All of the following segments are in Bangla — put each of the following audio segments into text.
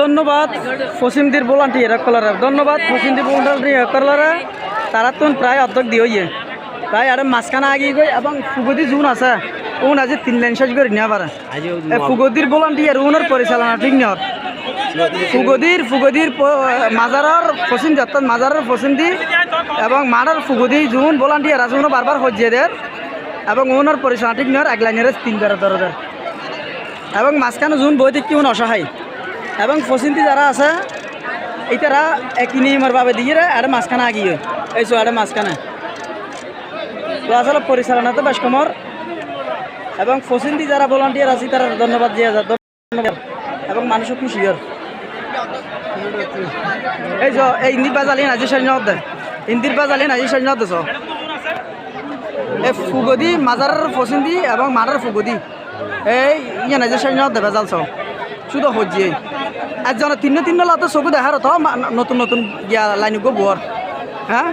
ধন্যবাদ ফসিমদির ভলান্টিয়ার কলারা। ধন্যবাদ ফসিমদি ভলান্টিয়ার কলারা। তারা তো প্রায় অর্ধেক দিয়ে হইয়ে প্রায় আর মাঝখানে আগিয়ে গই এবং ফুগদি জুন আছে। উন আজি তিন লাইন শেষ করে নিয়ে পারে। এই ফুগদির ভলান্টিয়ার উনের পরিচালনা ঠিক নেওয়ার ফুগদির ফুগদির মাজারের ফসিম অর্থাৎ মাজারের ফসিমদি এবং মারার ফুগদি জুন ভলান্টিয়ার আছে উনো বারবার হজ্জিয়ে দেয় এবং ওনার পরিচালনা ঠিক নেওয়ার এক লাইনের তিন বেড়া দরদের এবং মাঝখানে জুন বই দেখি উন অসহায়। এবং ফসিন্তি যারা আছে এই তারা একই নিয়মের ভাবে দিয়ে আর মাঝখানে আগিয়ে। এই চোয়ারে মাঝখানে। তো আসলে পরিচালনাতে বেশ কমর। এবং ফসিন্তি যারা ভলান্টিয়ার আছে, তারা ধন্যবাদ দিয়ে ধন্যবাদ। এবং মানুষও খুশি আর এই যে, এই ইন্দির বাজালি নাজি সৈন্য দে। ইন্দির বাজালি নাজি সৈন্য দেছ এই ফুগদি, মাজারের ফসিন্দি এবং মারার ফুগদি। এই ইয়ে নাজি সৈন্য দে বেজাল শুধু হজিয়ে একজন তিন তিন লাতে চকু দেখার তো নতুন নতুন গিয়া লাইন গো বোর হ্যাঁ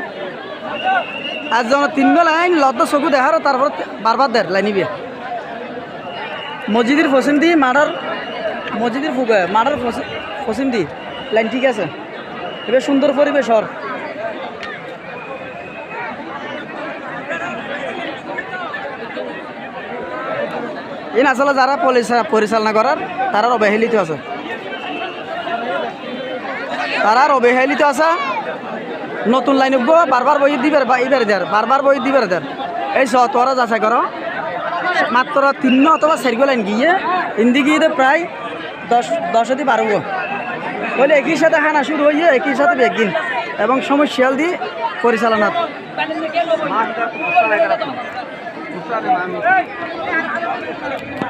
একজন তিন লাইন লত চকু দেখার তারপর বারবার দের লাইনি বিয়ে মসজিদের ফসিম দি মারার মসজিদের ফুগে মারার ফসি- ফসিম দি। লাইন ঠিক আছে। এবার সুন্দর পরিবেশ হর ইন আসলে যারা পরিচা- পরিচালনা করার তারার অবহেলিত আছে। তারার অবহেলিত আছে। নতুন লাইন উঠবো, বারবার বই দিবার বা ইবার দেয় বারবার বই দিবার দেয় এই চ, তোরা যাচাই করো। মাত্র তিন অথবা চারিগো লাইন গিয়ে, হিন্দি গিয়ে প্রায় দশ দশ অতি বারো গো। বলে একই সাথে হানা শুরু হয়ে একই সাথে একদিন এবং সমস্যাল দিয়ে পরিচালনা।